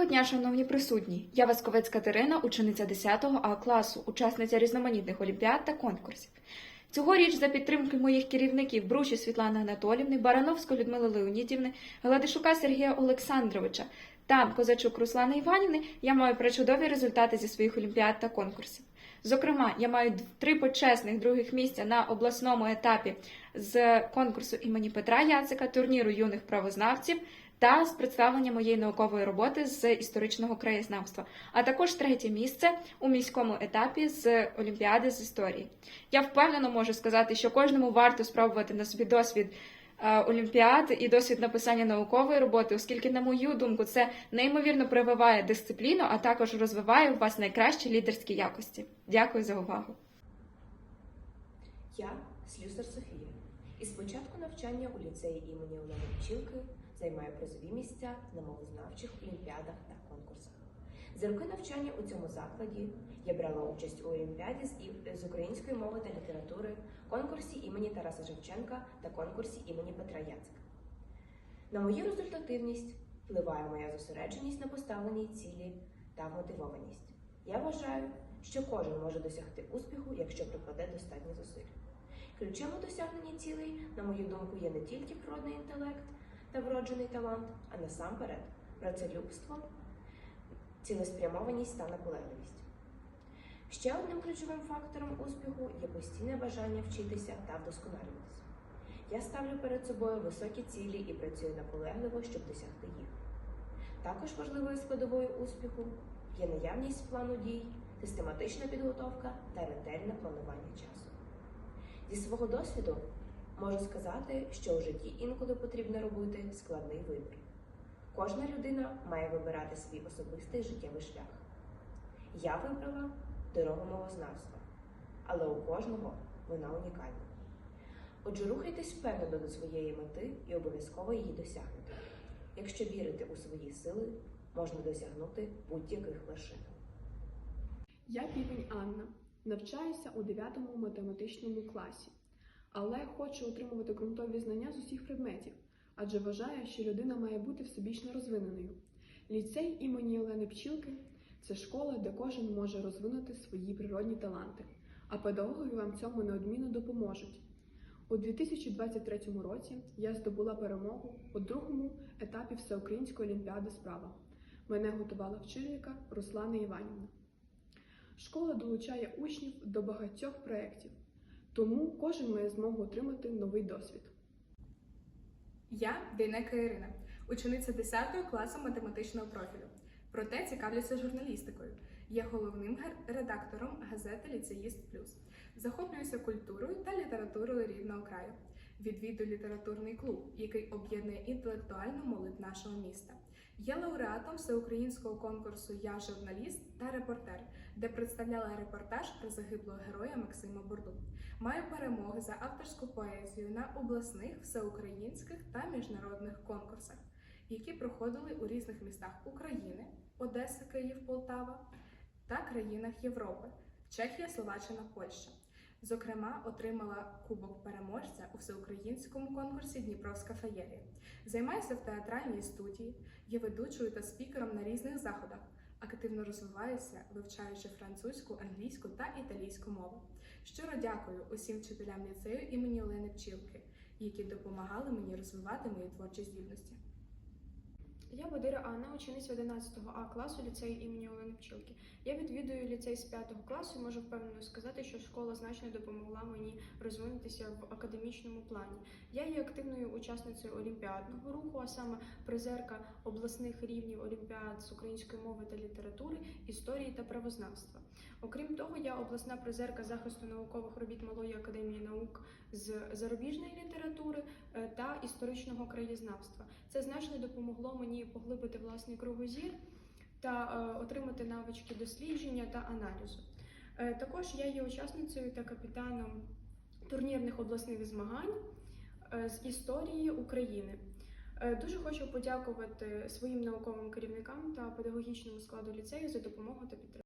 дня, шановні присутні! Я Васковець Катерина, учениця 10 А класу, учасниця різноманітних олімпіад та конкурсів. Цьогоріч за підтримки моїх керівників Бруші Світлани Анатолівни, Барановської Людмили Леонідівни, Гладишука Сергія Олександровича та Козачук Руслани Іванівни я маю пречудові результати зі своїх олімпіад та конкурсів. Зокрема, я маю три почесних других місця на обласному етапі з конкурсу імені Петра Яцика, турніру юних правознавців та з представлення моєї наукової роботи з історичного краєзнавства, а також третє місце у міському етапі з Олімпіади з історії. Я впевнено можу сказати, що кожному варто спробувати на собі досвід е, олімпіад і досвід написання наукової роботи, оскільки, на мою думку, це неймовірно прививає дисципліну, а також розвиває у вас найкращі лідерські якості. Дякую за увагу. Я Слюсар Софія. Із початку навчання у ліцеї імені Олени Пчілки займаю призові місця на мовознавчих олімпіадах та конкурсах. За роки навчання у цьому закладі я брала участь у олімпіаді з, української мови та літератури, конкурсі імені Тараса Шевченка та конкурсі імені Петра Яцика. На мою результативність впливає моя зосередженість на поставленій цілі та мотивованість. Я вважаю, що кожен може досягти успіху, якщо прикладе достатньо зусиль. Ключем у досягненні цілей, на мою думку, є не тільки природний інтелект та вроджений талант, а насамперед працелюбство, цілеспрямованість та наполегливість. Ще одним ключовим фактором успіху є постійне бажання вчитися та вдосконалюватися. Я ставлю перед собою високі цілі і працюю наполегливо, щоб досягти їх. Також важливою складовою успіху є наявність плану дій, систематична підготовка та ретельне планування часу. Зі свого досвіду можу сказати, що у житті інколи потрібно робити складний вибір. Кожна людина має вибирати свій особистий життєвий шлях. Я вибрала дорогу мовознавства, але у кожного вона унікальна. Отже, рухайтесь впевнено до своєї мети і обов'язково її досягнете. Якщо вірити у свої сили, можна досягнути будь-яких вершин. Я півень Анна, навчаюся у 9 математичному класі, але хочу отримувати ґрунтові знання з усіх предметів, адже вважаю, що людина має бути всебічно розвиненою. Ліцей імені Олени Пчілки це школа, де кожен може розвинути свої природні таланти, а педагоги вам цьому неодмінно допоможуть. У 2023 році я здобула перемогу у другому етапі Всеукраїнської олімпіади справа. Мене готувала вчителька Руслана Іванівна. Школа долучає учнів до багатьох проєктів, тому кожен має змогу отримати новий досвід. Я Дейнека Ірина, учениця 10 класу математичного профілю. Проте цікавлюся журналістикою. Є головним редактором газети Ліцеїст Плюс. Захоплююся культурою та літературою рідного краю. Відвідую літературний клуб, який об'єднує інтелектуальну молодь нашого міста. Є лауреатом всеукраїнського конкурсу Я журналіст та репортер, де представляла репортаж про загиблого героя Максима Бурду. Маю перемоги за авторську поезію на обласних, всеукраїнських та міжнародних конкурсах, які проходили у різних містах України, Одеса, Київ, Полтава та країнах Європи, Чехія, Словаччина, Польща. Зокрема, отримала кубок переможця у всеукраїнському конкурсі Дніпровська феєрія. Займаюся в театральній студії, є ведучою та спікером на різних заходах. Активно розвиваюся, вивчаючи французьку, англійську та італійську мову. Щиро дякую усім вчителям ліцею імені Олени Пчілки, які допомагали мені розвивати мої творчі здібності. Я Бадира Анна, учениця 11 А класу ліцею імені Олени Пчілки. Я відвідую ліцей з 5 класу і можу впевнено сказати, що школа значно допомогла мені розвинутися в академічному плані. Я є активною учасницею олімпіадного руху, а саме призерка обласних рівнів олімпіад з української мови та літератури, історії та правознавства. Окрім того, я обласна призерка захисту наукових робіт Малої академії наук з зарубіжної літератури е, та історичного краєзнавства. Це значно допомогло мені поглибити власний кругозір та е, отримати навички дослідження та аналізу. Е, також я є учасницею та капітаном турнірних обласних змагань е, з історії України. Дуже хочу подякувати своїм науковим керівникам та педагогічному складу ліцею за допомогу та підтримку.